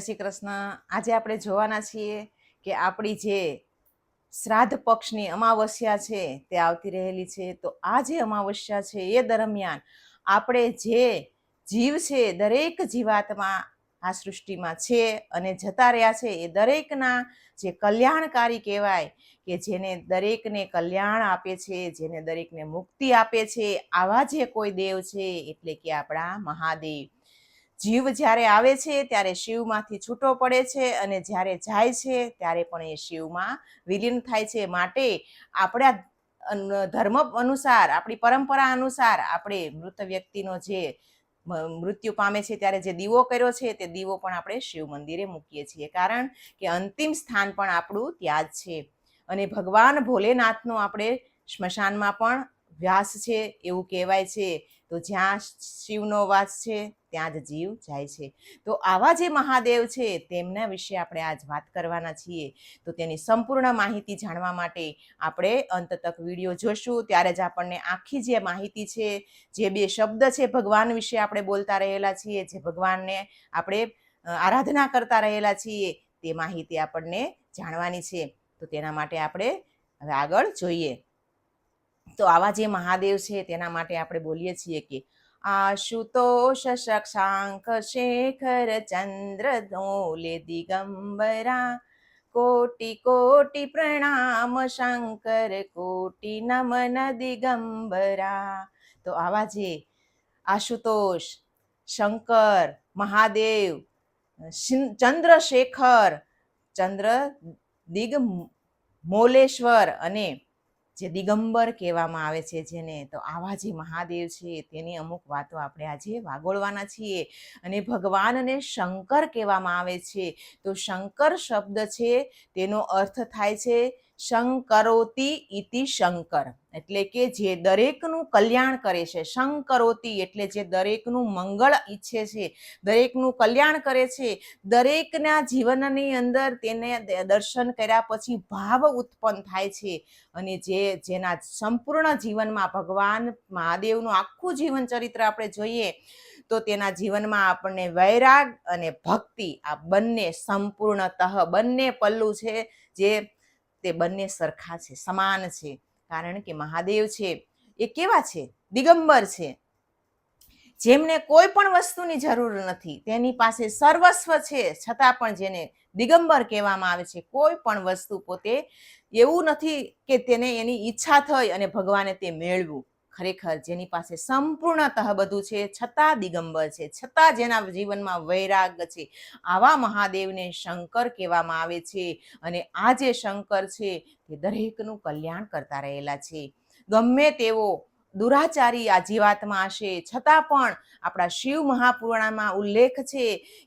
શ્રી કૃષ્ણ. આજે આપણે જોવાના છીએ કે આપણી જે શ્રાદ્ધ પક્ષની અમાવસ્યા છે તે આવતી રહેલી છે. તો આ જે અમાવસ્યા છે એ દરમિયાન આપણે જે જીવ છે દરેક જીવાતમાં આ સૃષ્ટિમાં છે અને જતા રહ્યા છે. એ દરેકના જે કલ્યાણકારી કહેવાય કે જેને દરેકને કલ્યાણ આપે છે, જેને દરેકને મુક્તિ આપે છે, આવા જે કોઈ દેવ છે, એટલે કે આપણા મહાદેવ. જીવ જ્યારે આવે છે, ત્યારે શિવમાંથી છૂટો પડે છે અને જ્યારે જાય છે, ત્યારે પણ એ શિવમાં વિલીન થાય છે. માટે આપણા ધર્મ અનુસાર, આપણી પરંપરા અનુસાર આપણે મૃત વ્યક્તિનો જે મૃત્યુ પામે છે, ત્યારે જે દીવો કર્યો છે, તે દીવો પણ આપણે શિવ મંદિરે મૂકીએ છીએ. કારણ કે અંતિમ સ્થાન પણ આપણું ત્યાં જ છે. અને ભગવાન ભોલેનાથનો આપણે સ્મશાનમાં પણ વ્યાસ છે, એવું કહેવાય છે. તો જ્યાં શિવનો વાસ છે ત્યાં જ જીવ જાય છે. તો આવા જે મહાદેવ છે, તેમના વિશે આપણે આજ વાત કરવાના છીએ. તો તેની સંપૂર્ણ માહિતી જાણવા માટે આપણે અંત તક વીડિયો જોશું. ત્યારે જ આપણને આખી જે માહિતી છે, જે બે શબ્દ છે ભગવાન વિશે આપણે બોલતા રહેલા છીએ, જે ભગવાનને આપણે આરાધના કરતા રહેલા છીએ, તે માહિતી આપણને જાણવાની છે. તો તેના માટે આપણે હવે આગળ જોઈએ. તો આવા જે મહાદેવ છે, તેના માટે આપણે બોલીએ છીએ કે આશુતોષ શશાંક શેખર ચંદ્ર દોલે દિગંબરા કોટી કોટી પ્રણામ શંકર કોટી નમન દિગંબરા તો આવા જે આશુતોષ શંકર મહાદેવ ચંદ્રશેખર ચંદ્ર દિગ મોલેશ્વર અને જે દિગંબર કહેવામાં આવે છે જેને, તો આવા જે મહાદેવ છે તેની અમુક વાતો આપણે આજે વાગોળવાના છીએ. અને ભગવાનને શંકર કહેવામાં આવે છે. તો શંકર શબ્દ છે, તેનો અર્થ થાય છે શંકરોતિ ઇતિ શંકર. એટલે કે જે દરેકનું કલ્યાણ કરે છે, શંકરોતિ એટલે જે દરેકનું મંગળ ઈચ્છે છે, દરેકનું કલ્યાણ કરે છે, દરેકના જીવનની અંદર તેને દર્શન કર્યા પછી ભાવ ઉત્પન્ન થાય છે. અને જે, જેના સંપૂર્ણ જીવનમાં ભગવાન મહાદેવનું આખું જીવન ચરિત્ર આપણે જોઈએ, તો તેના જીવનમાં આપણને વૈરાગ અને ભક્તિ આ બંને સંપૂર્ણતઃ બંને પલ્લું છે, જે તે બંને સરખા છે, સમાન છે. કારણ કે મહાદેવ છે, એ કેવા છે? દિગંબર છે. જેમને કોઈ પણ વસ્તુની જરૂર નથી, તેની પાસે સર્વસ્વ છે. છતાં પણ જેને દિગંબર કહેવામાં આવે છે, કોઈ પણ વસ્તુ પોતે એવું નથી કે તેને એની ઈચ્છા થઈ અને ભગવાને તે મેળવ્યું. ખરેખર જેની પાસે સંપૂર્ણતઃ બધું છે, છતાં દિગંબર છે, છતાં જેના જીવનમાં વૈરાગ છે, આવા મહાદેવને શંકર કહેવામાં આવે છે અને આ જે શંકર છે તે દરેકનું કલ્યાણ કરતા રહેલા છે. ગમે તેવો દુરાચારી આ જીવાતમાં હશે. છતાં પણ આપણા શિવ મહાપુરાણમાં ઉલ્લેખ છે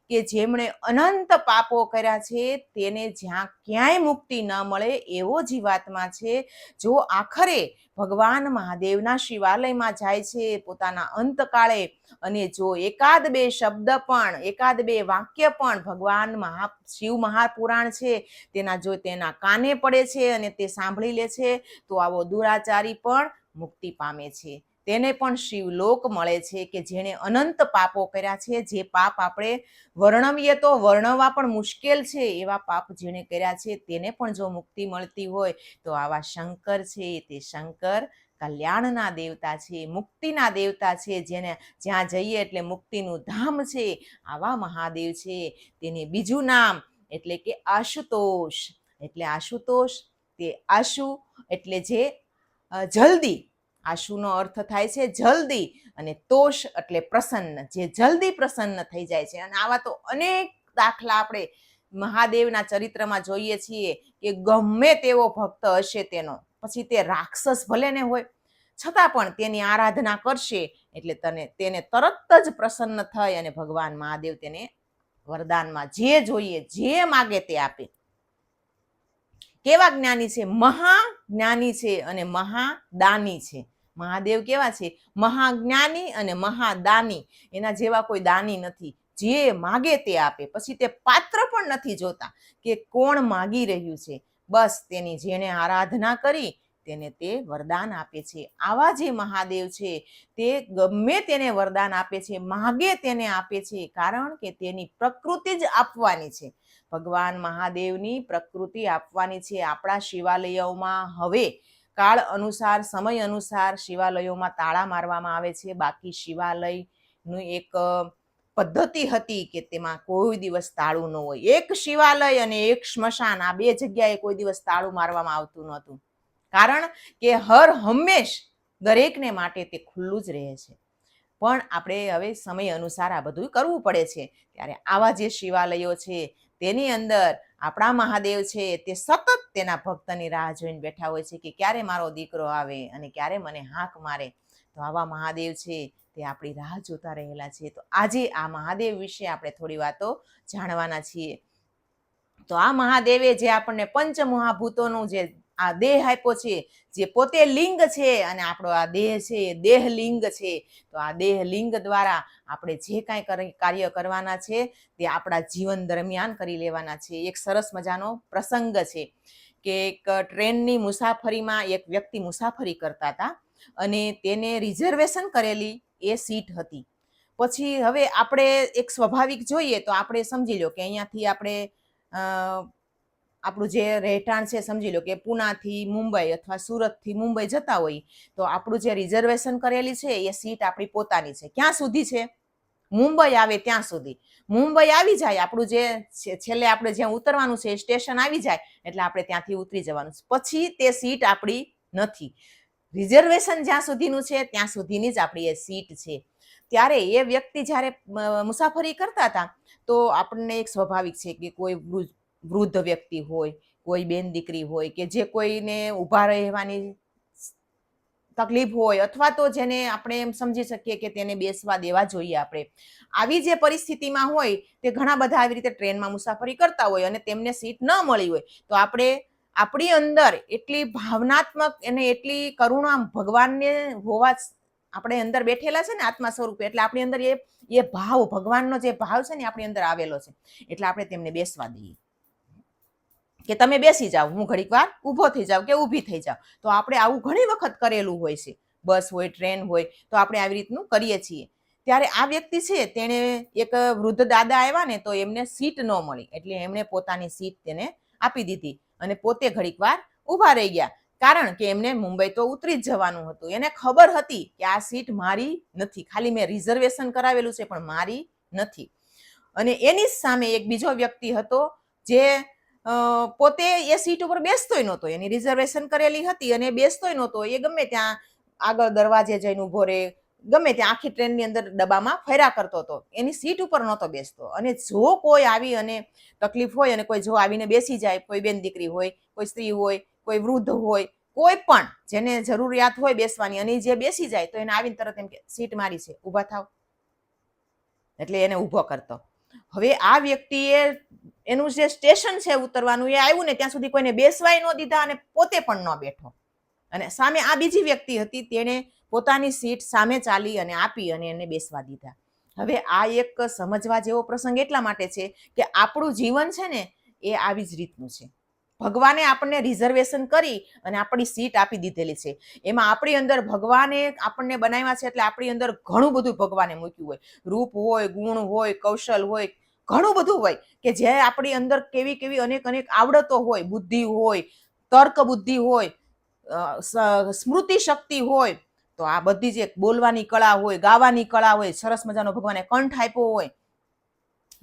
કે જેમણે અનંત પાપો કર્યા છે, તેને જ્યાં ક્યાંય મુક્તિ ન મળે એવો જીવાત્મા છે. જો આખરે ભગવાન મહાદેવના શિવાલયમાં જાય છે પોતાના અંતકાળે અને જો એકાદ બે શબ્દ પણ, એકાદ બે વાક્ય પણ ભગવાન મહા, શિવ મહાપુરાણ છે, તેના જો તેના કાને પડે છે અને તે સાંભળી લે છે, તો આવો દુરાચારી પણ મુક્તિ પામે છે. તેને પણ શિવલોક મળે છે કે જેણે અનંત પાપો કર્યા છે. જે પાપ આપણે વર્ણવીએ તો વર્ણવવા પણ મુશ્કેલ છે. એવા પાપ જેણે કર્યા છે તેને પણ જો મુક્તિ મળતી હોય તો આવા શંકર છે. તે શંકર કલ્યાણના દેવતા છે, મુક્તિના દેવતા છે. જેને જ્યાં જઈએ એટલે મુક્તિનું ધામ છે. આવા મહાદેવ છે. તેને બીજું નામ એટલે કે આશુતોષ. એટલે આશુતોષ, તે આશુ એટલે જે જલ્દી આશુનો અર્થ થાય છે જલ્દી અને તોષ એટલે પ્રસન્ન, જે જલ્દી પ્રસન્ન થઈ જાય છે. અને આવા તો અનેક દાખલા આપણે મહાદેવના ચરિત્રમાં જોઈએ છીએ કે ગમે તેવો ભક્ત હશે તેનો, પછી તે રાક્ષસ ભલે ને હોય, છતાં પણ તેની આરાધના કરશે એટલે તને, તેને તરત જ પ્રસન્ન થઈ અને ભગવાન મહાદેવ તેને વરદાનમાં જે જોઈએ, જે માગે તે આપે. કેવા જ્ઞાની છે? મહા જ્ઞાની છે અને મહાદાની છે. મહાદેવ કેવા છે? મહાજ્ઞાની અને મહાદાની એના જેવા કોઈ દાની નથી. જે માગે તે આપે. પછી તે પાત્ર પણ નથી જોતા કે કોણ માગી રહ્યું છે? બસ તેની જેણે આરાધના કરી તેને તે વરદાન આપે છે. આવા જે મહાદેવ છે, તે ગમે તેને વરદાન આપે છે, માગે તેને આપે છે, કારણ કે તેની પ્રકૃતિ જ આપવાની છે. ભગવાન મહાદેવની પ્રકૃતિ આપવાની છે આપણા શિવાલયોમાં. હવે કાળ અનુસાર, સમય અનુસાર શિવાલયોમાં તાળા મારવામાં આવે છે. બાકી શિવાલયનું એક પદ્ધતિ હતી કે તેમાં કોઈ દિવસ તાળું ન હોય. એક શિવાલય અને એક સ્મશાન, આ બે જગ્યાએ કોઈ દિવસ તાળું મારવામાં આવતું નહોતું. કારણ કે હર હંમેશ દરેકને માટે તે ખુલ્લું જ રહે છે. પણ આપણે હવે સમય અનુસાર આ બધું કરવું પડે છે. ત્યારે આવા જે શિવાલયો છે, તેની અંદર આપણા મહાદેવ છે, તે સતત તેના ભક્તની રાહ જોઈને બેઠા હોય છે કે ક્યારે મારો દીકરો આવે અને ક્યારે મને હાંક મારે. તો આવા મહાદેવ છે, તે આપણી રાહ જોતા રહેલા છે. તો આજે આ મહાદેવ વિશે આપણે થોડી વાતો જાણવાના છીએ. તો આ મહાદેવે જે આપણને પંચમહાભૂતોનું જે આ દેહ આપ્યો છે, જે પોતે લિંગ છે અને આપણો આ દેહ છે એ દેહ લિંગ છે. તો આ દેહ લિંગ દ્વારા આપણે જે કાંઈ કાર્ય કરવાના છે તે આપણા જીવન દરમિયાન કરી લેવાના છે. એક સરસ મજાનો પ્રસંગ છે કે એક ટ્રેનની મુસાફરીમાં એક વ્યક્તિ મુસાફરી કરતા હતા અને તેને રિઝર્વેશન કરેલી એ સીટ હતી. પછી હવે આપણે એક સ્વાભાવિક જોઈએ તો આપણે સમજી લો કે અહીંયાથી આપણે આપણું જે રહેઠાણ છે, સમજી લો કે પુનાથી મુંબઈ અથવા સુરતથી મુંબઈ જતા હોય, તો આપણું જે રિઝર્વેશન કરેલી છે, એ સીટ આપણી પોતાની છે. ક્યાં સુધી છે? મુંબઈ આવે ત્યાં સુધી. મુંબઈ આવી જાય, આપણું જે છેલ્લે આપણે જ્યાં ઉતરવાનું છે સ્ટેશન આવી જાય, એટલે આપણે ત્યાંથી ઉતરી જવાનું છે. પછી તે સીટ આપણી નથી. રિઝર્વેશન જ્યાં સુધીનું છે, ત્યાં સુધીની જ આપણી એ સીટ છે. ત્યારે એ વ્યક્તિ જ્યારે મુસાફરી કરતા હતા, તો આપણને એક સ્વાભાવિક છે કે કોઈ વૃદ્ધ વ્યક્તિ હોય, કોઈ બેન દીકરી હોય કે જે કોઈને ઊભા રહેવાની તકલીફ હોય અથવા તો જેને આપણે એમ સમજી શકીએ કે તેને બેસવા દેવા જોઈએ આપણે. આવી જે પરિસ્થિતિમાં હોય તે ઘણા બધા આવી રીતે ટ્રેનમાં મુસાફરી કરતા હોય અને તેમને સીટ ન મળી હોય, તો આપણે આપણી અંદર એટલી ભાવનાત્મક અને એટલી કરુણા ભગવાનને હોવા આપણે અંદર બેઠેલા છે ને આત્મા સ્વરૂપે, એટલે આપણી અંદર એ એ ભાવ, ભગવાનનો જે ભાવ છે ને આપણી અંદર આવેલો છે. એટલે આપણે તેમને બેસવા દઈએ. કે તમે બેસી જાઓ, હું ઘડીક વાર ઊભો થઈ જાઉં કે ઊભી થઈ જાઉં. તો આપણે આવું ઘણી વખત કરેલું હોય છે. બસ હોય, ટ્રેન હોય, તો આપણે આવી રીતનું કરીએ છીએ. ત્યારે આ વ્યક્તિ છે, તેણે એક વૃદ્ધ દાદા આવ્યા ને તો એમને સીટ ન મળી. એટલે એમણે પોતાની સીટ તેને આપી દીધી અને પોતે ઘડીક વાર ઊભા રહી ગયા. કારણ કે એમને મુંબઈ તો ઉતરી જ જવાનું હતું. એને ખબર હતી કે આ સીટ મારી નથી. ખાલી મેં રિઝર્વેશન કરાવેલું છે, પણ મારી નથી. અને એની સામે એક બીજો વ્યક્તિ હતો, જે પોતે એ સીટ ઉપર બેસતોય નહોતો. એની રિઝર્વેશન કરેલી હતી અને બેસતોય નહોતો. એ ગમે ત્યાં આગળ દરવાજે જઈને ઊભો રહે ગમે ત્યાં આખી ટ્રેનની અંદર ડબ્બામાં ફર્યા કરતો હતો. એની સીટ ઉપર નહોતો બેસતો. અને જો કોઈ આવી અને તકલીફ હોય અને કોઈ જો આવીને બેસી જાય, કોઈ બેન દીકરી હોય, કોઈ સ્ત્રી હોય, કોઈ વૃદ્ધ હોય, કોઈ પણ જેને જરૂરિયાત હોય બેસવાની અને જે બેસી જાય તો એને આવીને તરત એમ કે, સીટ મારી છે. ઊભા થાવ. એટલે એને ઊભો કરતો. હવે આ વ્યક્તિએ એનું જે સ્ટેશન છે ઉતરવાનું, એ આવ્યું ને ત્યાં સુધી કોઈને બેસવાય ન દીધા અને પોતે પણ ન બેઠો. અને સામે આ બીજી વ્યક્તિ હતી, તેણે પોતાની સીટ સામે ચાલી અને આપી અને એને બેસવા દીધા. હવે આ એક સમજવા જેવો પ્રસંગ એટલા માટે છે કે આપણું જીવન છે ને એ આવી જ રીતનું છે. ભગવાને આપણને રિઝર્વેશન કરી અને આપણી સીટ આપી દીધેલી છે. એમાં આપણી અંદર ભગવાને આપણને બનાવ્યા છે એટલે આપણી અંદર ઘણું બધું ભગવાને મૂક્યું હોય. રૂપ હોય, ગુણ હોય, કૌશલ હોય, ઘણું બધું હોય કે જે આપણી અંદર કેવી કેવી અનેક અનેક આવડતો હોય. બુદ્ધિ હોય, તર્ક બુદ્ધિ હોય સ્મૃતિ શક્તિ હોય. તો આ બધી જે બોલવાની કળા હોય, ગાવાની કળા હોય, સરસ મજાનો ભગવાને કંઠ આપ્યો હોય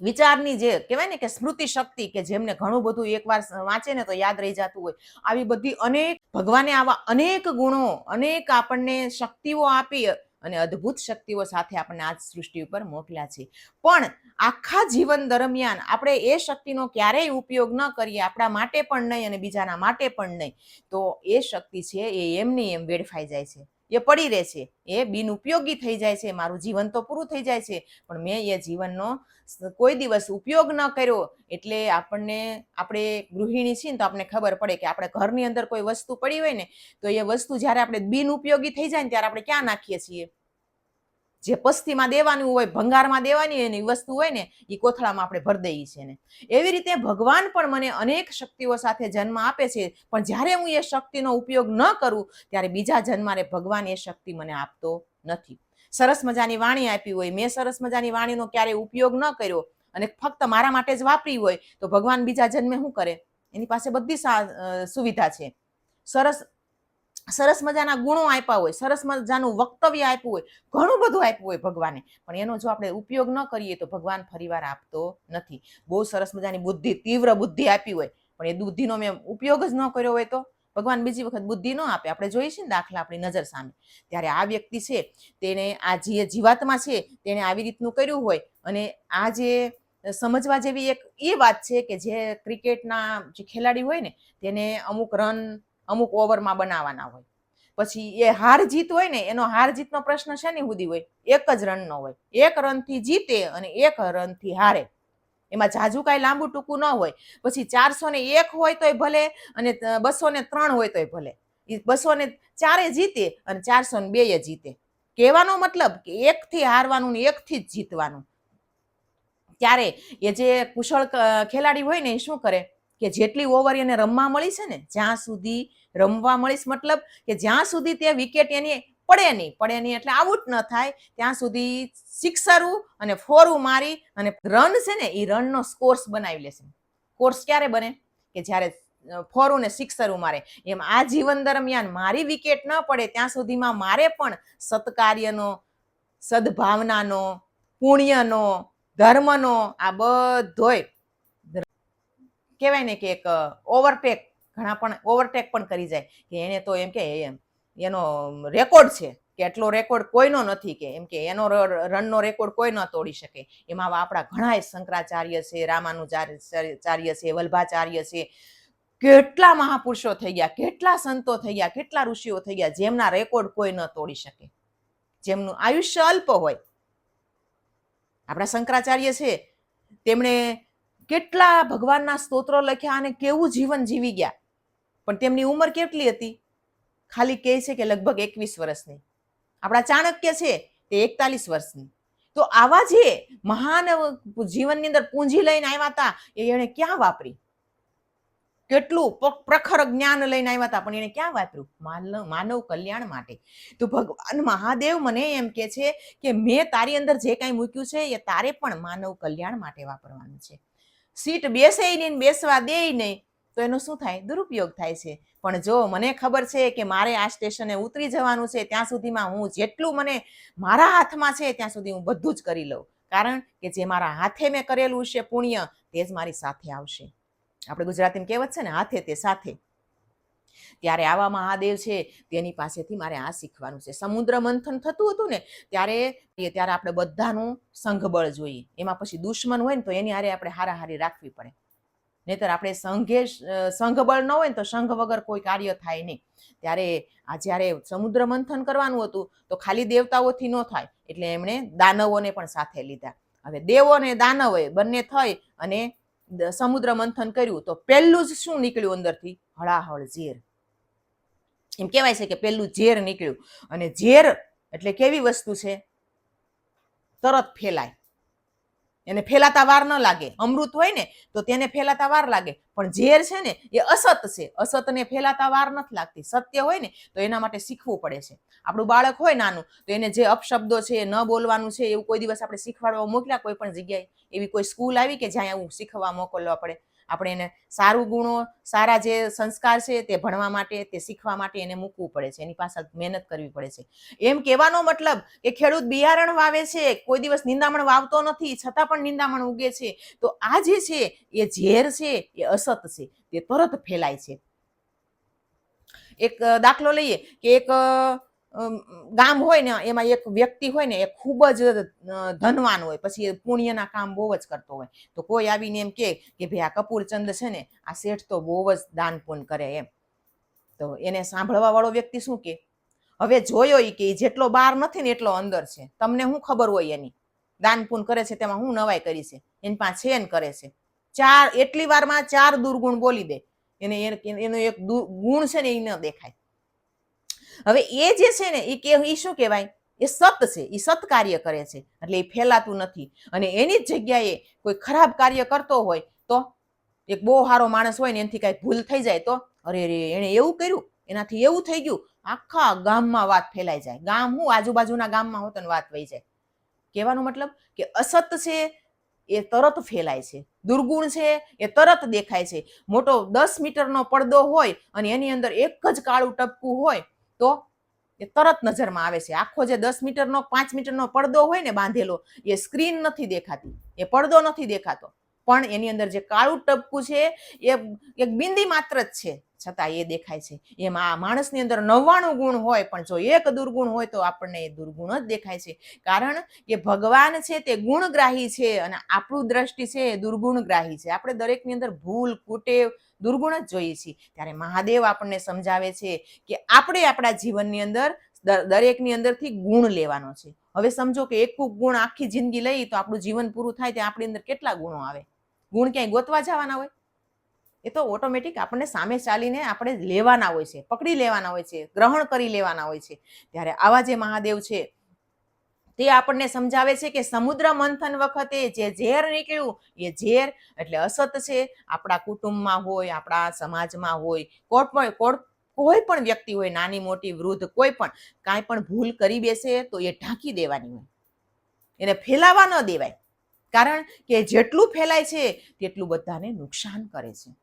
વિચારની જે કહેવાય ને કે સ્મૃતિ શક્તિ કે જેમને ઘણું બધું એકવાર વાંચે ને તો યાદ રહી જતું હોય, આવી બધી અનેક ભગવાને આવા અનેક ગુણો, અનેક આપણને શક્તિઓ આપી અને અદ્ભુત શક્તિઓ સાથે આપણને આ સૃષ્ટિ ઉપર મોકલ્યા છે. પણ આખા જીવન દરમિયાન આપણે એ શક્તિનો ક્યારેય ઉપયોગ ન કરીએ, આપણા માટે પણ નહીં અને બીજાના માટે પણ નહીં, તો એ શક્તિ છે એ એમની એમ વેડફાઈ જાય છે. એ પડી રહે છે એ બિનઉપયોગી થઈ જાય છે. મારું જીવન તો પૂરું થઈ જાય છે. પણ મેં એ જીવનનો કોઈ દિવસ ઉપયોગ ન કર્યો એટલે આપણને, આપણે ગૃહિણી છીએ ને તો આપણને ખબર પડે કે આપણે ઘરની અંદર કોઈ વસ્તુ પડી હોય ને, તો એ વસ્તુ જ્યારે આપણે બિનઉપયોગી થઈ જાય ને ત્યારે આપણે ક્યાં નાખીએ છીએ? જે પસ્તીમાં દેવાનું હોય, ભંગારમાં દેવાની એની વસ્તુ હોય ને, એ કોથળામાં આપણે ભરી દઈએ છીએ ને એવી રીતે ભગવાન પણ મને અનેક શક્તિઓ સાથે જન્મ આપે છે, પણ જ્યારે હું એ શક્તિનો ઉપયોગ ન કરું, ત્યારે બીજા જન્મારે ભગવાન એ શક્તિ મને આપતો નથી. સરસ મજાની વાણી આપી હોય, મેં સરસ મજાની વાણીનો ક્યારેય ઉપયોગ ન કર્યો અને ફક્ત મારા માટે જ વાપરી હોય, તો ભગવાન બીજા જન્મે શું કરે? એની પાસે બધી સુવિધા છે. સરસ સરસ મજાના ગુણો આપ્યા હોય, સરસ મજાનું વક્તવ્ય આપ્યું હોય, ઘણું બધું આપ્યું હોય ભગવાને. પણ એનો જો આપણે ઉપયોગ ન કરીએ તો ભગવાન ફરીવાર આપતો નથી. બહુ સરસ મજાની બુદ્ધિ, તીવ્ર બુદ્ધિ આપી હોય, પણ એ બુદ્ધિનો મેં ઉપયોગ જ ન કર્યો હોય તો ભગવાન બીજી વખત બુદ્ધિ ન આપે. આપણે જોઈએ છીએ ને દાખલા આપણી નજર સામે. ત્યારે આ વ્યક્તિ છે, તેને આ જે જીવાતમાં છે, તેણે આવી રીતનું કર્યું હોય અને આ જે સમજવા જેવી એક એ વાત છે કે જે ક્રિકેટના જે ખેલાડી હોય ને, તેને અમુક રન અમુક ઓવરમાં બનાવવાના હોય. પછી એ હાર જીત હોય ને, એનો હાર જીતનો પ્રશ્ન શેની સુધી હોય? એક જ રનનો હોય. એક રનથી જીતે અને એક રનથી હારે. એમાં જાજુ કાંઈ લાંબુ ટૂંકું ન હોય. પછી ચારસો ને એક હોય તોય ભલે અને બસો ને ત્રણ હોય તોય ભલે. એ બસો ને ચારે જીતે અને ચારસો ને બેય જીતે. કહેવાનો મતલબ કે એકથી હારવાનું ને એકથી જ જીતવાનું. ત્યારે એ જે કુશળ ખેલાડી હોય ને, એ શું કરે? કે જેટલી ઓવર એને રમવા મળી છે ને, જ્યાં સુધી રમવા મળીશ, મતલબ કે જ્યાં સુધી તે વિકેટ એની પડે નહીં પડે નહીં એટલે આઉટ ન થાય, ત્યાં સુધી સિક્સરું અને ફોરું મારી અને રન છે ને એ રનનો સ્કોર્સ બનાવી લેશે. કોર્સ ક્યારે બને? કે જ્યારે ફોરું ને સિક્સરું મારે. એમ આ જીવન દરમિયાન મારી વિકેટ ન પડે, ત્યાં સુધીમાં મારે પણ સત્કાર્યનો, સદભાવનાનો, પુણ્યનો, ધર્મનો આ બધોય કહેવાય ને કે એક ઓવરટેક ઘણા પણ ઓવરટેક પણ કરી જાય. કે એને તો એમ કે એમ, એનો રેકોર્ડ છે કે એટલો રેકોર્ડ કોઈનો નથી કે, એમ કે એનો રનનો રેકોર્ડ કોઈ ન તોડી શકે. એમાં આપણા ઘણાય શંકરાચાર્ય છે રામાનુજાચાર્ય છે, વલ્ભાચાર્ય છે. કેટલા મહાપુરુષો થઈ ગયા, કેટલા સંતો થઈ ગયા, કેટલા ઋષિઓ થઈ ગયા જેમના રેકોર્ડ કોઈ ન તોડી શકે. જેમનું આયુષ્ય અલ્પ હોય. આપણા શંકરાચાર્ય છે, તેમણે કેટલા ભગવાનના સ્તોત્રો લખ્યા અને કેવું જીવન જીવી ગયા? પણ તેમની ઉંમર કેટલી હતી? ખાલી કહે છે કે લગભગ એકવીસ વર્ષની. આપણા ચાણક્ય છે તે એકતાલીસ વર્ષની. તો આવા જે મહાન જીવનની અંદર પૂંજી લઈને આવ્યા હતા, એ એણે ક્યાં વાપરી? કેટલું પ્રખર જ્ઞાન લઈને આવ્યા હતા, પણ એને ક્યાં વાપર્યું? માનવ કલ્યાણ માટે. તો ભગવાન મહાદેવ મને એમ કે છે કે મેં તારી અંદર જે કાંઈ મૂક્યું છે, એ તારે પણ માનવ કલ્યાણ માટે વાપરવાનું છે. સીટ બેસે નહીં બેસવા દે નહીં તો એનો શું થાય? દુરુપયોગ થાય છે. પણ જો મને ખબર છે કે મારે આ સ્ટેશને ઉતરી જવાનું છે, ત્યાં સુધીમાં હું જેટલું મને મારા હાથમાં છે, ત્યાં સુધી હું બધું જ કરી લઉં. કારણ કે જે મારા હાથે મેં કરેલું છે પુણ્ય, તે જ મારી સાથે આવશે. આપણે ગુજરાતીમાં કહેવત છે ને, હાથે તે સાથે. ત્યારે આવા મહાદેવ છે, તેની પાસેથી મારે આ શીખવાનું છે. સમુદ્ર મંથન થતું હતું ને, ત્યારે ત્યારે આપણે બધાનું સંઘબળ જોઈએ. એમાં પછી દુશ્મન હોય ને, તો એની હારે આપણે હારાહારી રાખવી પડે. નહીતર આપણે સંઘે સંઘબળ ન હોય ને, તો સંઘ વગર કોઈ કાર્ય થાય નહીં. ત્યારે આ જ્યારે સમુદ્ર મંથન કરવાનું હતું, તો ખાલી દેવતાઓથી ન થાય, એટલે એમણે દાનવોને પણ સાથે લીધા. હવે દેવો અને દાનવોએ બંને થઈ અને સમુદ્ર મંથન કર્યું. તો પહેલું જ શું નીકળ્યું અંદરથી? હળાહળ ઝેર. એમ કહેવાય છે કે પહેલું ઝેર નીકળ્યું. અને ઝેર એટલે કેવી વસ્તુ છે? તરત ફેલાય. એને ફેલાતા વાર ન લાગે. અમૃત હોય ને, તો તેને ફેલાતા વાર લાગે. પણ ઝેર છે ને, એ અસત છે. અસતને ફેલાતા વાર નથી લાગતી. સત્ય હોય ને, તો એના માટે શીખવું પડે છે. આપણું બાળક હોય નાનું, તો એને જે અપશબ્દો છે ન બોલવાનું છે, એવું કોઈ દિવસ આપણે શીખવાડવા મોકલ્યા કોઈ પણ જગ્યાએ? એવી કોઈ સ્કૂલ આવી કે જ્યાં એવું શીખવા મોકલવા પડે? આપણે એને સારું ગુણો, સારા જે સંસ્કાર છે તે ભણવા માટે, તે શીખવા માટે એને મૂકવું પડે છે. એની પાછળ મહેનત કરવી પડે છે. એમ કહેવાનો મતલબ કે ખેડૂત બિયારણ વાવે છે, કોઈ દિવસ નિંદામણ વાવતો નથી, છતાં પણ નિંદામણ ઉગે છે, તો આ જે છે એ ઝેર છે, એ અસત છે, તે તરત ફેલાય છે. એક દાખલો લઈએ કે એક ગામ હોય ને, એમાં એક વ્યક્તિ હોય ને, એ ખૂબ જ ધનવાન હોય. પછી પુણ્યના કામ બહુ જ કરતો હોય. તો કોઈ આવીને એમ કે કે ભાઈ આ કપૂરચંદ છે ને, આ શેઠ તો બહુ જ દાન પૂન કરે એમ. તો એને સાંભળવા વાળો વ્યક્તિ શું કે, હવે જોયો એ કે જેટલો બહાર નથી ને એટલો અંદર છે. તમને શું ખબર હોય એની? દાન પૂન કરે છે, તેમાં હું નવાઈ કરી છે? એની પાસે છે ને કરે છે. ચાર, એટલી વારમાં ચાર દુર્ગુણ બોલી દે. એને એનો એક ગુણ છે ને એ ન દેખાય. હવે એ જે છે ને, એ કે એ શું કહેવાય? એ સત છે એ સત કાર્ય કરે છે. એટલે એ ફેલાતું નથી. અને એની જ જગ્યાએ કોઈ ખરાબ કાર્ય કરતો હોય, તો એક બહુ સારો માણસ હોય ને, એનાથી કાંઈ ભૂલ થઈ જાય, તો અરે રે, એણે એવું કર્યું, એનાથી એવું થઈ ગયું, આખા ગામમાં વાત ફેલાઈ જાય. ગામ હું? આજુબાજુના ગામમાં હોત ને વાત વહી જાય. કહેવાનો મતલબ કે અસત છે, એ તરત ફેલાય છે. દુર્ગુણ છે, એ તરત દેખાય છે. મોટો દસ મીટરનો પડદો હોય અને એની અંદર એક જ કાળું ટપકું હોય તો એ તરત નજરમાં આવે છે. આખો જે દસ મીટરનો, પાંચ મીટરનો પડદો હોય ને બાંધેલો, એ સ્ક્રીન નથી દેખાતી. એ પડદો નથી દેખાતો. પણ એની અંદર જે કાળું ટપકું છે, એ એક બિંદી માત્ર જ છે. છતાં એ દેખાય છે. એમ માણસની અંદર નવ્વાણું ગુણ હોય, પણ જો એક દુર્ગુણ હોય તો આપણને એ દુર્ગુણ જ દેખાય છે. કારણ કે ભગવાન છે તે ગુણગ્રાહી છે અને આપણું દ્રષ્ટિ છે એ દુર્ગુણગ્રાહી છે. આપણે દરેકની અંદર ભૂલ, કુટેવ દુર્ગુણ જ જોઈએ છીએ. ત્યારે મહાદેવ આપણને સમજાવે છે કે આપણે આપણા જીવનની અંદર દરેકની અંદરથી ગુણ લેવાનો છે. હવે સમજો કે એક ગુણ આખી જિંદગી લઈ તો આપણું જીવન પૂરું થાય ત્યાં આપણી અંદર કેટલા ગુણો આવે? ગુણ ક્યાંય ગોતવા જવાના હોય? એ તો ઓટોમેટિક આપણને સામે ચાલીને આપણે લેવાના હોય છે, પકડી લેવાના હોય છે, ગ્રહણ કરી લેવાના હોય છે. ત્યારે આવા જે મહાદેવ છે તે આપણને સમજાવે છે કે સમુદ્ર મંથન વખતે જે ઝેર નીકળ્યું, એ ઝેર એટલે અસત છે. આપણા કુટુંબમાં હોય, આપણા સમાજમાં હોય, કોટ કોઈ- કોઈ પણ વ્યક્તિ હોય, નાની, મોટી, વૃદ્ધ, કોઈ પણ, કાંઈ પણ ભૂલ કરી બેસે તો એ ઢાંકી દેવાની હોય. એને ફેલાવા ન દેવાય. કારણ કે જેટલું ફેલાય છે, તેટલું બધાને નુકસાન કરે છે.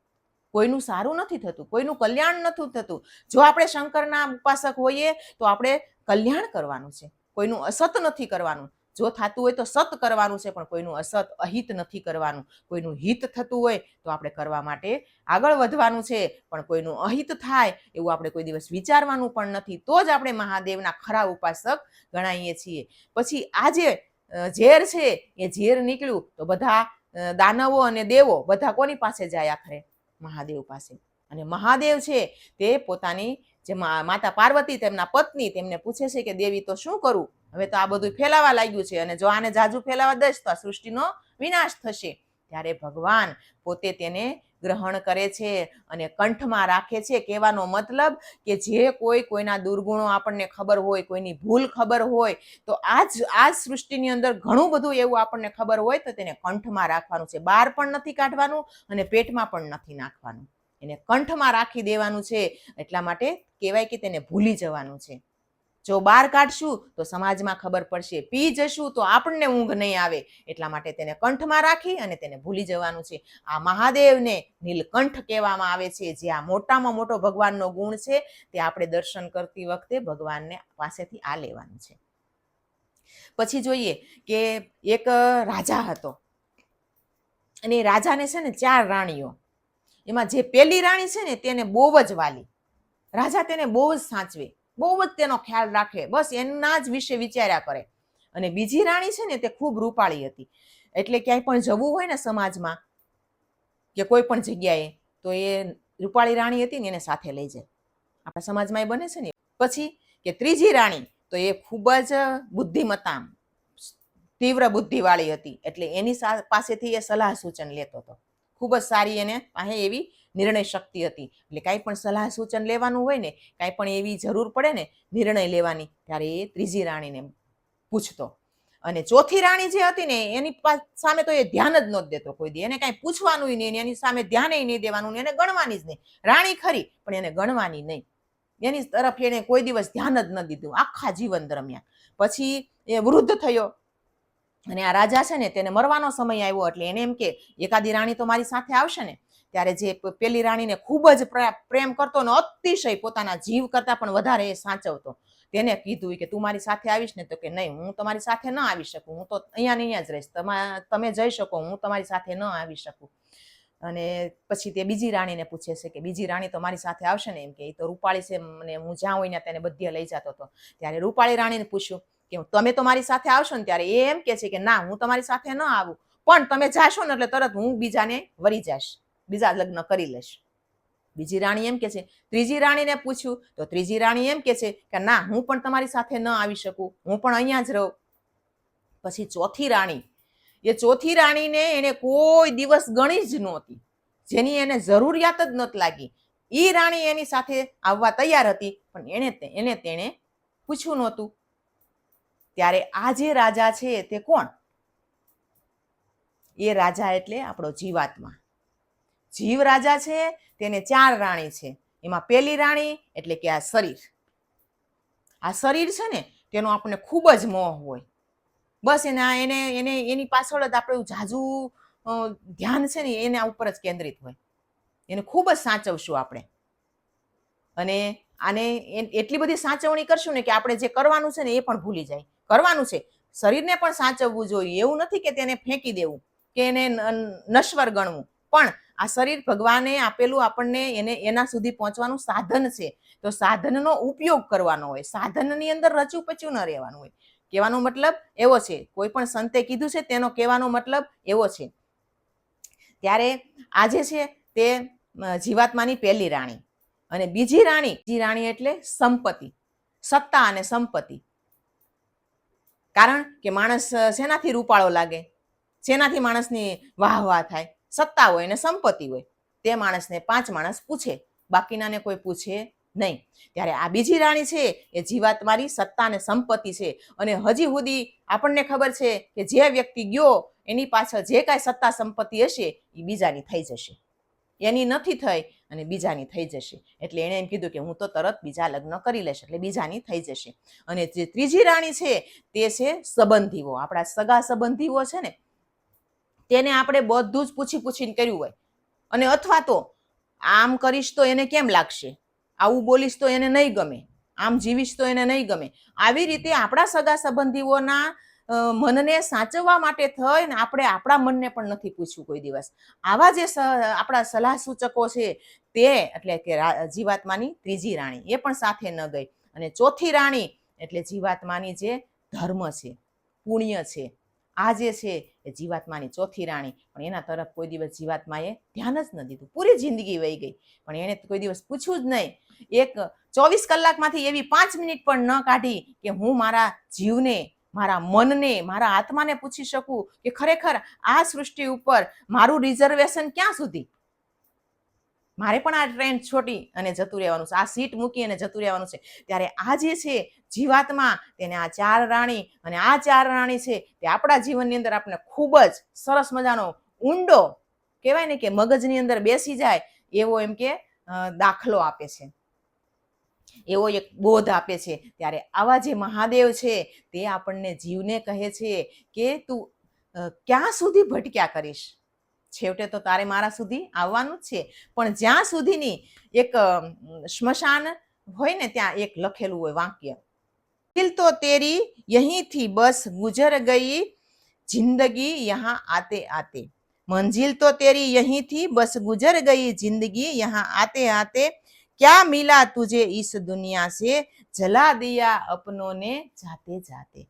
કોઈનું સારું નથી થતું, કોઈનું કલ્યાણ નથી થતું. જો આપણે શંકરના ઉપાસક હોઈએ તો આપણે કલ્યાણ કરવાનું છે. કોઈનું અસત નથી કરવાનું. જો થતું હોય તો સત કરવાનું છે, પણ કોઈનું અસત અહિત નથી કરવાનું. કોઈનું હિત થતું હોય તો આપણે કરવા માટે આગળ વધવાનું છે, પણ કોઈનું અહિત થાય એવું આપણે કોઈ દિવસ વિચારવાનું પણ નથી. તો જ આપણે મહાદેવના ખરા ઉપાસક ગણાઈએ છીએ. પછી આજે ઝેર છે, એ ઝેર નીકળ્યું તો બધા દાનવો અને દેવો બધા કોની પાસે જાય આખરે? મહાદેવ પાસે. અને મહાદેવ છે, તે પોતાની જે મા- માતા પાર્વતી તેમના પત્ની તેમને પૂછે છે કે, દેવી, તો શું કરું? હવે તો આ બધું ફેલાવા લાગ્યું છે અને જો આને જાજુ ફેલાવા દઈશ, તો આ સૃષ્ટિનો વિનાશ થશે. ત્યારે ભગવાન પોતે તેને ગ્રહણ કરે છે અને કંઠમાં રાખે છે. કહેવાનો મતલબ કે જે કોઈ કોઈના દુર્ગુણો આપણને ખબર હોય, કોઈની ભૂલ ખબર હોય, તો આ જ આ સૃષ્ટિની અંદર ઘણું બધું એવું આપણને ખબર હોય તો તેને કંઠમાં રાખવાનું છે. બહાર પણ નથી કાઢવાનું અને પેટમાં પણ નથી નાખવાનું. એને કંઠમાં રાખી દેવાનું છે. એટલા માટે કહેવાય કે તેને ભૂલી જવાનું છે. જો બહાર કાઢશું તો સમાજમાં ખબર પડશે. પી જશું તો આપણને ઊંઘ નહીં આવે. એટલા માટે તેને કંઠમાં રાખી અને તેને ભૂલી જવાનું છે. આ મહાદેવને નીલકંઠ કહેવામાં આવે છે. જે આ મોટામાં મોટો ભગવાનનો ગુણ છે તે આપણે દર્શન કરતી વખતે ભગવાનને પાસેથી આ લેવાનું છે. પછી જોઈએ કે એક રાજા હતો. અને રાજાને છે ને ચાર રાણીઓ એમાં જે પેલી રાણી છે ને, તેને બહુ જ વાલી. રાજા તેને બહુ જ સાચવે, બહુ જ તેનો ખ્યાલ રાખે, બસ એના જ વિશે વિચાર્યા કરે. અને બીજી રાણી છે ને, તે ખૂબ રૂપાળી હતી. એટલે ક્યાંય પણ જવું હોય ને સમાજમાં, કે કોઈ પણ જગ્યાએ, તો એ રૂપાળી રાણી હતી ને, એને સાથે લઈ જાય. આપણા સમાજમાં એ બને છે ને. પછી કે ત્રીજી રાણી, તો એ ખૂબ જ બુદ્ધિમત્તા તીવ્ર બુદ્ધિવાળી હતી. એટલે એની પાસેથી એ સલાહ સૂચન લેતો હતો. ખૂબ જ સારી એને પાસે એવી નિર્ણય શક્તિ હતી. એટલે કાંઈ પણ સલાહ સૂચન લેવાનું હોય ને, કાંઈ પણ એવી જરૂર પડે ને, નિર્ણય લેવાની, ત્યારે એ ત્રીજી રાણીને પૂછતો. અને ચોથી રાણી જે હતી ને, એની સામે તો એ ધ્યાન જ નહોતો દેતો કોઈ દી. એને કાંઈ પૂછવાનું નહીં એની સામે ધ્યાન નહીં દેવાનું ને, એને ગણવાની જ નહીં. રાણી ખરી, પણ એને ગણવાની નહીં. એની તરફ એને કોઈ દિવસ ધ્યાન જ ન દીધું. આખા જીવન દરમિયાન. પછી એ વૃદ્ધ થયો. અને આ રાજા છે ને તેને મરવાનો સમય આવ્યો એટલે એને એમ કે, એકાદી રાણી તો મારી સાથે આવશે ને. ત્યારે જે પેલી રાણીને ખૂબ જ પ્ર- પ્રેમ કરતો ને અતિશય પોતાના જીવ કરતાં પણ વધારે એ સાચવતો. તેને કીધું કે, તું મારી સાથે આવીશ ને તો કે નહીં, હું તમારી સાથે ન આવી શકું. હું તો અહીંયા ને અહીંયા જ રહીશ. તમે જઈ શકો, હું તમારી સાથે ન આવી શકું. અને પછી તે બીજી રાણીને પૂછે છે કે, બીજી રાણી તો મારી સાથે આવશે ને? એમ કે એ તો રૂપાળી છે મને હું જ્યાં હોય ને તેને બધે લઈ જતો હતો. ત્યારે રૂપાળી રાણીને પૂછ્યું કે તમે તો મારી સાથે આવશો ને ત્યારે એ એમ કે છે કે ના, હું તમારી સાથે ન આવું. પણ તમે જાશો ને એટલે તરત હું બીજાને વરી જાશ. બીજા લગ્ન કરી લઈશ. બીજી રાણી એમ કે છે. ત્રીજી રાણીને પૂછ્યું, તો ત્રીજી રાણી એમ કે છે કે ના, હું પણ તમારી સાથે ન આવી શકું. હું પણ અહીંયા જ રહું. પછી ચોથી રાણી. એ ચોથી રાણીને એને કોઈ દિવસ ગણી જ નહોતી. જેની એને જરૂરિયાત જ નહોતી લાગી. એ રાણી એની સાથે આવવા તૈયાર હતી, પણ એને એને તેણે પૂછ્યું નહોતું. ત્યારે આ જે રાજા છે તે કોણ? એ રાજા એટલે આપણો જીવાત્મા. જીવ રાજા છે, તેને ચાર રાણી છે. એમાં પેલી રાણી એટલે કે આ શરીર. આ શરીર છે ને, તેનો આપણને ખૂબ જ મોહ હોય. બસ એને એને એને એની પાછળ જ આપણે જાજુ ધ્યાન છે ને, એના ઉપર જ કેન્દ્રિત હોય. એને ખૂબ જ સાચવશું આપણે. અને આને એટલી બધી સાચવણી કરશું ને કે આપણે જે કરવાનું છે ને, એ પણ ભૂલી જાય. કરવાનું છે. શરીરને પણ સાચવવું જોઈએ. એવું નથી કે તેને ફેંકી દેવું, કે એને નશ્વર ગણવું. પણ આ શરીર ભગવાને આપેલું આપણને એને, એના સુધી પહોંચવાનું સાધન છે. તો સાધનનો ઉપયોગ કરવાનો હોય. સાધનની અંદર રચ્યું પચ્યું ન રહેવાનું હોય. કહેવાનો મતલબ એવો છે. કોઈ પણ સંતે કીધું છે તેનો કહેવાનો મતલબ એવો છે. ત્યારે આજે છે તે જીવાત્માની પહેલી રાણી. અને બીજી રાણી બીજી રાણી એટલે સંપત્તિ. સત્તા અને સંપત્તિ. કારણ કે માણસ શેનાથી રૂપાળો લાગે. શેનાથી માણસની વાહ વાહ થાય. સત્તા હોય ને સંપત્તિ હોય, તે માણસને પાંચ માણસ પૂછે. બાકીનાને કોઈ પૂછે નહીં. ત્યારે આ બીજી રાણી છે, એ જીવાત્મારી સત્તા અને સંપત્તિ છે. અને હજી સુધી આપણને ખબર છે કે જે વ્યક્તિ ગયો, એની પાછળ જે કાંઈ સત્તા સંપત્તિ હશે એ બીજાની થઈ જશે. એની નથી થઈ અને બીજાની થઈ જશે. એટલે એણે એમ કીધું કે હું તો તરત બીજા લગ્ન કરી લઈશ, એટલે બીજાની થઈ જશે. અને જે ત્રીજી રાણી છે, તે છે સંબંધીઓ. આપણા સગા સંબંધીઓ છે ને, તેને આપણે બધું જ પૂછી પૂછીને કર્યું હોય. અને અથવા તો આમ કરીશ તો એને કેમ લાગશે? આવું બોલીશ તો એને નહીં ગમે. આમ જીવીશ તો એને નહીં ગમે. આવી રીતે આપણા સગા સંબંધીઓના મનને સાચવવા માટે થઈને આપણે આપણા મનને પણ નથી પૂછ્યું કોઈ દિવસ. આવા જે આપણા સલાહ સૂચકો છે તે એટલે કે જીવાત્માની ત્રીજી રાણી, એ પણ સાથે ન ગઈ. અને ચોથી રાણી એટલે જીવાત્માની જે ધર્મ છે, પુણ્ય છે, આ જે છે એ જીવાત્માની ચોથી રાણી. પણ એના તરફ કોઈ દિવસ જીવાત્માએ ધ્યાન જ ન દીધું. પૂરી જિંદગી વહી ગઈ. પણ એણે કોઈ દિવસ પૂછ્યું જ નહીં. એક ચોવીસ કલાકમાંથી એવી પાંચ મિનિટ પણ ન કાઢી કે હું મારા જીવને મારા મનને, મારા આત્માને પૂછી શકું કે ખરેખર આ સૃષ્ટિ ઉપર મારું રિઝર્વેશન ક્યાં સુધી? મારે પણ આ ટ્રેન છોટી અને જતું રહેવાનું છે, આ સીટ મૂકી અને જતું રહેવાનું છે. ત્યારે આ જે છે, જીવાત્મા, તેને આ ચાર રાણી અને આ ચાર રાણી છે તે આપણા જીવનની અંદર આપણે ખૂબ જ સરસ મજાનો ઊંડો કહેવાય ને કે મગજની અંદર બેસી જાય એવો એમ કે દાખલો આપે છે. એવો એક બોધ આપે છે. ત્યારે આવા જે મહાદેવ છે, તે આપણને જીવને કહે છે કે તું ક્યાં સુધી ભટક્યા કરીશ? છેવટે તો તારે મારા સુધી આવવાનું જ છે. પણ જ્યાં સુધીની એક સ્મશાન હોય ને, ત્યાં એક લખેલું હોય વાક્ય. દિલ તો તેરી થી બસ ગુજર ગઈ, જિંદગી યહાં આતે આતે. મંજિલ તો તેરી થી બસ ગુજર ગઈ, જિંદગી યહાં આતે આતે. ક્યાં મિલા તુજે ઈસ દુનિયા સે? જલા દિયા અપનોને જાતે જાતે.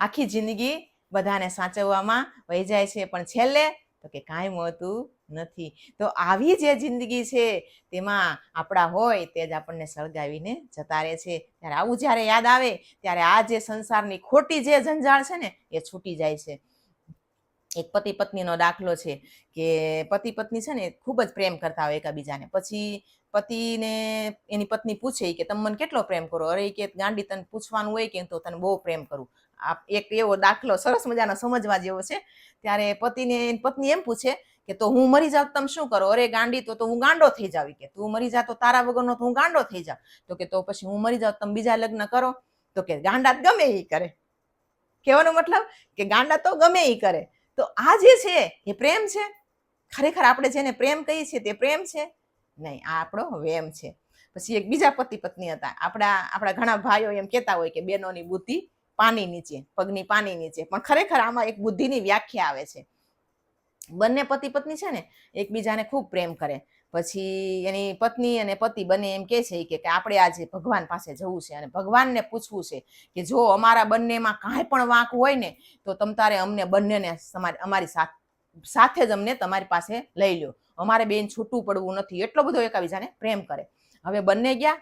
આખી જિંદગી બધાને સાચવવામાં વહી જાય છે, પણ છેલ્લે તો કે કાંઈ મળતું નથી. તો આવી જે જિંદગી છે, તેમાં આપણા હોય તે જ આપણને સળગાવીને જતા રહે છે. ત્યારે આવું જ્યારે યાદ આવે, ત્યારે આ જે સંસારની ખોટી જે જંજાળ છે ને, એ છૂટી જાય છે. એક પતિ પત્નીનો દાખલો છે કે પતિ પત્ની છે ને, ખૂબ જ પ્રેમ કરતા હોય એકબીજાને. પછી પતિને એની પત્ની પૂછે કે, તમે મને કેટલો પ્રેમ કરો? અરે કે, ગાંડી તને પૂછવાનું હોય કે તો તને બહુ પ્રેમ કરું. આ એક એવો દાખલો સરસ મજાનો સમજવા જેવો છે. ત્યારે પતિને પત્ની એમ પૂછે કે, તો હું મરી જાઉં તમે શું કરો? અરે ગાંડી, તો તો હું ગાંડો થઈ જાવ કે, તું મરી જા તો તારા વગરનો તો હું ગાંડો થઈ જાઉં. તો કે, તો પછી હું મરી જાઉં તમે બીજા લગ્ન કરો? તો કે, ગાંડા ગમે એ કરે. કહેવાનો મતલબ કે, ગાંડા તો ગમે એ કરે. તો આ જે છે, એ પ્રેમ છે. ખરેખર આપણે જેને પ્રેમ કહીએ છીએ તે પ્રેમ છે. નહીં, આ આપણો વેમ છે. પછી એક બીજા પતિ પત્ની હતા. આપણા આપણા ઘણા ભાઈઓ એમ કહેતા હોય કે બેનોની બુદ્ધિ પાની નીચે, પગની પાની નીચે. પણ ખરેખર આમાં એક બુદ્ધિની વ્યાખ્યા આવે છે. બંને પતિ પત્ની છે ને, એકબીજાને ખૂબ પ્રેમ કરે. પછી એની પત્ની અને પતિ બંને એમ કહે છે કે આપણે આજે ભગવાન પાસે જવું છે અને ભગવાનને પૂછવું છે કે જો અમારા બંનેમાં કાંઈ પણ વાંક હોય ને, તો તમ તારે અમને બંનેને અમારી સાથે જ અમને તમારી પાસે લઈ લો અમારે બેન છૂટું પડવું નથી. એટલો બધો એકાબીજાને પ્રેમ કરે. હવે બંને ગયા,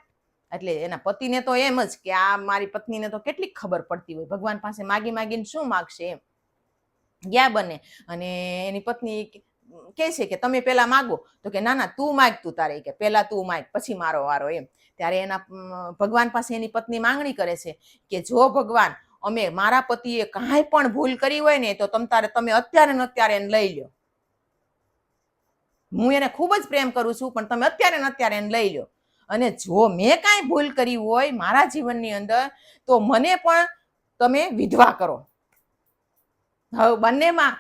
એટલે એના પતિને તો એમ જ કે આ મારી પત્નીને તો કેટલીક ખબર પડતી હોય. ભગવાન પાસે માગી માગીને શું માગશે એમ. ગયા બંને અને એની પત્ની કહે છે કે તમે પેલા માગો. તો કે, ના ના, તું માગ તું તારે. કે, પેલા તું માગ, પછી મારો વારો. એમ. ત્યારે એના ભગવાન પાસે એની પત્ની માંગણી કરે છે કે, જો ભગવાન, અમે મારા પતિએ કાંઈ પણ ભૂલ કરી હોય ને, તો તમ તારે, તમે અત્યારે ને અત્યારે એને લઈ લો હું એને ખૂબ જ પ્રેમ કરું છું, પણ તમે અત્યારે ને અત્યારે એને લઈ લો. અને જો મેં કાંઈ ભૂલ કરી હોય મારા જીવનની અંદર, તો મને પણ તમે વિધવા કરો. હવે બંનેમાં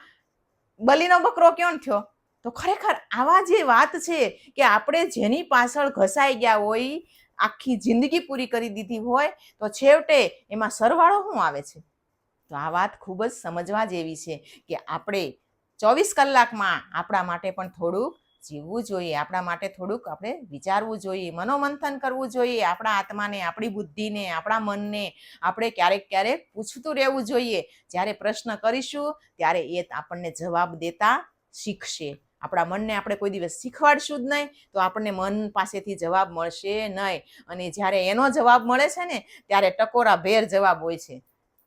બલીનો બકરો ક્યાં થયો? તો ખરેખર આવા જે વાત છે કે આપણે જેની પાછળ ઘસાઈ ગયા હોય, આખી જિંદગી પૂરી કરી દીધી હોય, તો છેવટે એમાં સરવાળો શું આવે છે? તો આ વાત ખૂબ જ સમજવા જેવી છે કે આપણે ચોવીસ કલાકમાં આપણા માટે પણ થોડુંક જીવવું જોઈએ, આપણા માટે થોડુંક આપણે વિચારવું જોઈએ, મનોમંથન કરવું જોઈએ, આપણા આત્માને, આપણી બુદ્ધિને, આપણા મનને આપણે ક્યારેક ક્યારેક પૂછતું રહેવું જોઈએ. જ્યારે પ્રશ્ન કરીશું, ત્યારે એ આપણને જવાબ દેતા શીખશે. આપણા મનને આપણે કોઈ દિવસ શીખવાડશું જ નહીં, તો આપણને મન પાસેથી જવાબ મળશે નહીં. અને જ્યારે એનો જવાબ મળે છે ને, ત્યારે ટકોરા ભેર જવાબ હોય છે.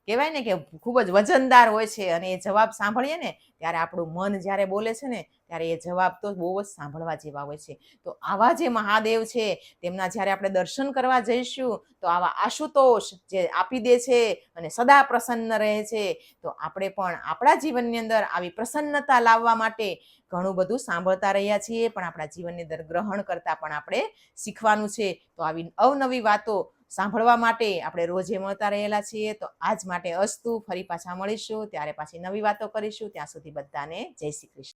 કહેવાય ને કે ખૂબ જ વજનદાર હોય છે અને એ જવાબ સાંભળીએ ને, ત્યારે આપણું મન જ્યારે બોલે છે ને ત્યારે એ જવાબ તો બહુ જ સાંભળવા જેવા હોય છે. તો આવા જે મહાદેવ છે, તેમના જ્યારે આપણે દર્શન કરવા જઈશું, તો આવા આશુતોષ જે આપી દે છે અને સદા પ્રસન્ન રહે છે, તો આપણે પણ આપણા જીવનની અંદર આવી પ્રસન્નતા લાવવા માટે ઘણું બધું સાંભળતા રહ્યા છીએ, પણ આપણા જીવનની અંદર ગ્રહણ કરતાં પણ આપણે શીખવાનું છે. તો આવી અવનવી વાતો સાંભળવા માટે આપણે રોજે મળતા રહેલા છીએ. તો આજ માટે અસ્તુ, ફરી પાછા મળીશું. ત્યારે પાછી નવી વાતો કરીશું. ત્યાં સુધી બધાને જય શ્રી કૃષ્ણ.